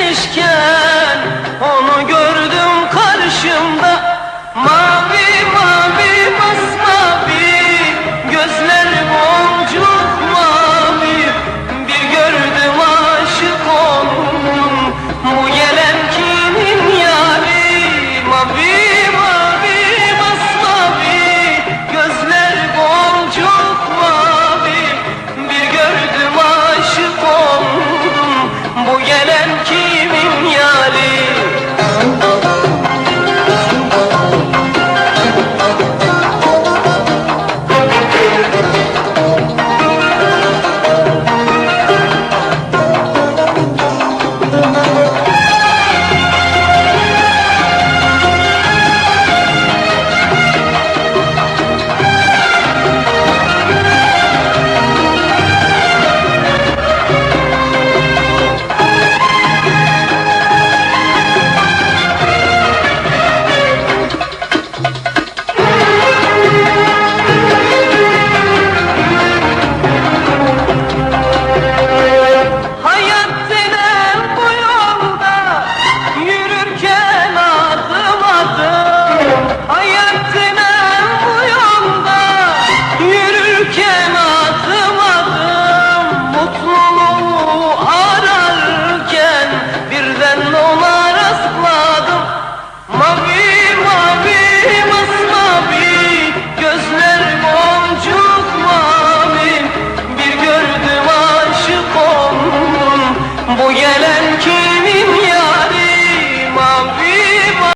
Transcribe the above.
gelmişken Onu gördüm karşımda. Mavi ben kimim yali